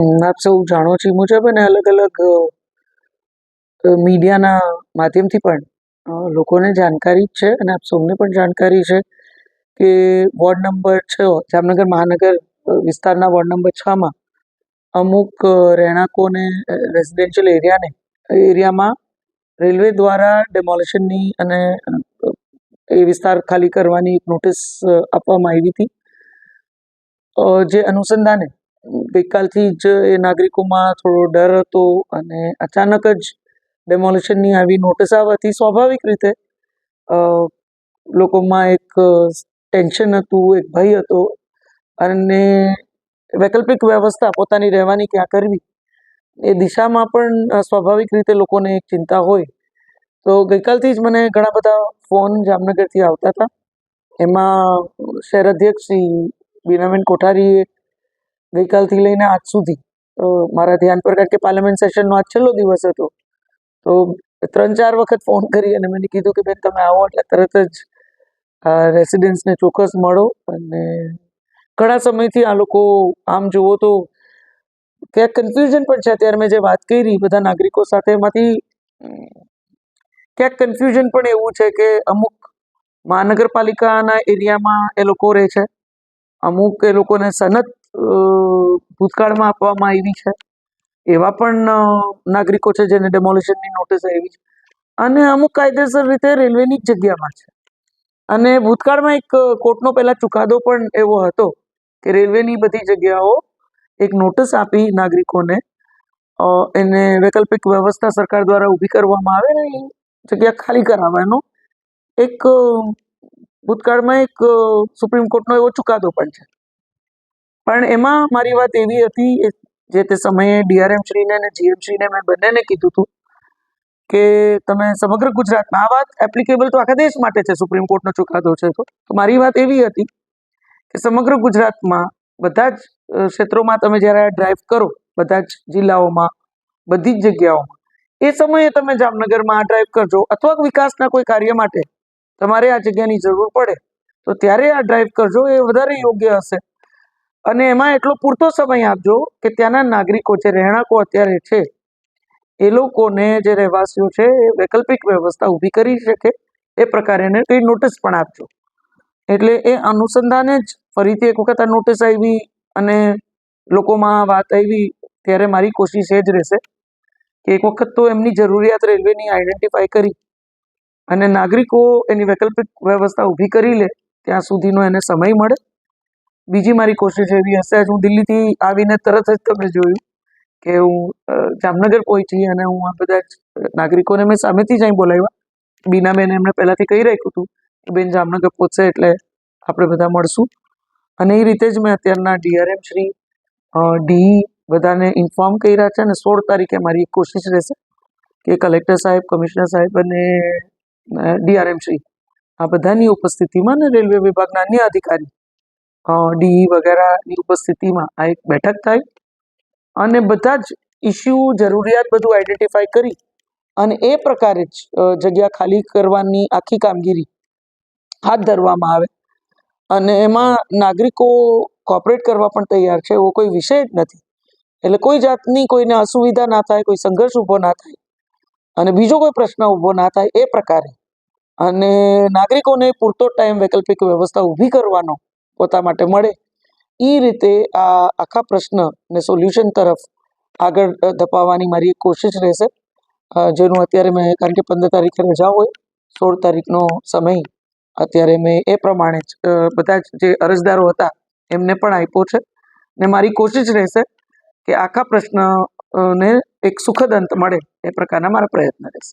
આપ સૌ જાણો છો મુજબ અને અલગ અલગ મીડિયાના માધ્યમથી પણ લોકોને જાણકારી જ છે અને આપ સૌને પણ જાણકારી છે કે વોર્ડ નંબર છ, જામનગર મહાનગર વિસ્તારના વોર્ડ નંબર છમાં અમુક રહેણાંકોને રેસિડેન્શિયલ એરિયાને એરિયામાં રેલવે દ્વારા ડેમોલિશનની અને એ વિસ્તાર ખાલી કરવાની એક નોટિસ આપવામાં આવી હતી. જે અનુસંધાને ગઈકાલથી જ એ નાગરિકોમાં થોડો ડર હતો અને અચાનક જ ડેમોલિશનની આવી નોટિસ આવવાથી સ્વાભાવિક રીતે લોકોમાં એક ટેન્શન હતું, એક ભય હતો અને વૈકલ્પિક વ્યવસ્થા પોતાની રહેવાની ક્યાં કરવી એ દિશામાં પણ સ્વાભાવિક રીતે લોકોને એક ચિંતા હોય. તો ગઈકાલથી જ મને ઘણા બધા ફોન જામનગરથી આવતા હતા. એમાં શહેર અધ્યક્ષ શ્રી બીનાબેન કોઠારીએ ગઈકાલથી લઈને આજ સુધી. મારા ધ્યાન પર કારણ કે પાર્લામેન્ટ સેશનનો આજ છેલ્લો દિવસ હતો તો ત્રણ ચાર વખત ફોન કરી અને મને કીધું કે બેન તમે આવો એટલે તરત જ રેસિડેન્સને ચોક્કસ મળો. અને ઘણા સમયથી આ લોકો આમ જુઓ તો ક્યાંક કન્ફ્યુઝન પણ છે. અત્યારે મેં જે વાત કરી બધા નાગરિકો સાથે એમાંથી ક્યાંક કન્ફ્યુઝન પણ એવું છે કે અમુક મહાનગરપાલિકાના એરિયામાં એ લોકો રહે છે. અમુક એ લોકોને સનદ અ, ભૂતકાળમાં આપવામાં આવી છે. એવા પણ નાગરિકો છે જેને ડેમોલિશનની નોટિસ આવી છે. અને અમુક કાયદેસર રીતે રેલવેની જ જગ્યામાં છે. અને ભૂતકાળમાં એક કોર્ટનો પહેલાં ચુકાદો પણ એવો હતો કે રેલવેની બધી જગ્યાઓ એક નોટિસ આપી નાગરિકોને. એને વૈકલ્પિક વ્યવસ્થા સરકાર દ્વારા ઊભી કરવામાં આવે ને એ જગ્યા ખાલી કરાવવાનો. એક ભૂતકાળમાં એક સુપ્રીમ કોર્ટનો એવો ચુકાદો પણ છે. પણ એમાં મારી વાત એવી હતી જે તે સમયે ડીઆરએમ શ્રીને અને જીએમ શ્રીને મેં બંનેને કીધું હતું કે તમે સમગ્ર ગુજરાતમાં, આ વાત એપ્લિકેબલ તો આખા દેશ માટે છે, સુપ્રીમ કોર્ટનો ચુકાદો છે તો. મારી વાત એવી હતી કે સમગ્ર ગુજરાતમાં બધા જ ક્ષેત્રોમાં તમે જ્યારે ડ્રાઈવ કરો, બધા જ જિલ્લાઓમાં, બધી જ જગ્યાઓમાં, એ સમયે તમે જામનગરમાં આ ડ્રાઈવ કરજો અથવા વિકાસના કોઈ કાર્ય માટે તમારે આ જગ્યાની જરૂર પડે, તો ત્યારે આ ડ્રાઈવ કરજો એ વધારે યોગ્ય હશે. અને એમાં એટલો પૂરતો સમય આપજો કે ત્યાંના નાગરિકો જે રહેણાંકો અત્યારે છે, એ લોકોને જે રહેવાસીઓ છે, એ વૈકલ્પિક વ્યવસ્થા ઊભી કરી શકે, એ પ્રકારે એને કંઈ નોટિસ પણ આપજો. એટલે એ અનુસંધાને જ ફરીથી એક વખત આ નોટિસ આવી અને લોકોમાં વાત આવી, ત્યારે મારી કોશિશ એ જ રહેશે કે એક વખત તો એમની જરૂરિયાત રેલવેની આઈડેન્ટિફાઈ કરી અને નાગરિકો એની વૈકલ્પિક વ્યવસ્થા ઊભી કરી લે, ત્યાં સુધીનો એને સમય મળે બીજી મારી કોશિશ એવી હશે આજ હું દિલ્હીથી આવીને તરત જ તમને જોયું કે હું જામનગર પહોંચી અને હું આ બધા જ નાગરિકોને મેં સામેથી જ અહીં બોલાવ્યા. બીનાબેન એમણે પહેલાંથી કહી રાખ્યું હતું કે બેન જામનગર પહોંચશે એટલે આપણે બધા મળશું. અને એ રીતે જ મેં અત્યારના ડીઆરએમ શ્રી ડી બધાને ઇન્ફોર્મ કર્યા છે અને સોળ તારીખે મારી એક કોશિશ રહેશે કે કલેક્ટર સાહેબ કમિશનર સાહેબ અને ડીઆરએમ શ્રી આ બધાની ઉપસ્થિતિમાં અને રેલવે વિભાગના અન્ય અધિકારી ડીઈ વગેરેની ઉપસ્થિતિમાં આ એક બેઠક થાય અને બધા જ ઇસ્યુ જરૂરિયાત બધું આઈડેન્ટિફાય કરી અને એ પ્રકારે જ જગ્યા ખાલી કરવાની આખી કામગીરી હાથ ધરવામાં આવે અને એમાં નાગરિકો કોઓપરેટ કરવા પણ તૈયાર છે એવો કોઈ વિષય જ નથી. એટલે કોઈ જાતની કોઈને અસુવિધા ના થાય, કોઈ સંઘર્ષ ઊભો ના થાય અને બીજો કોઈ પ્રશ્ન ઊભો ના થાય એ પ્રકારે. અને નાગરિકોને પૂરતો ટાઈમ વૈકલ્પિક વ્યવસ્થા ઊભી કરવાનો પોતા માટે મળે. એ રીતે આ આખા પ્રશ્નને સોલ્યુશન તરફ આગળ ધપાવવાની મારી કોશિશ રહેશે. જેનું અત્યારે મેં, કારણ કે પંદર તારીખે રજા હોય, સોળ તારીખનો સમય અત્યારે મેં એ પ્રમાણે જ બધા જ અરજદારો હતા, એમને પણ આપ્યો છે. ને મારી કોશિશ રહેશે કે આખા પ્રશ્ન ને એક સુખદ અંત મળે એ પ્રકારના મારા પ્રયત્ન રહેશે.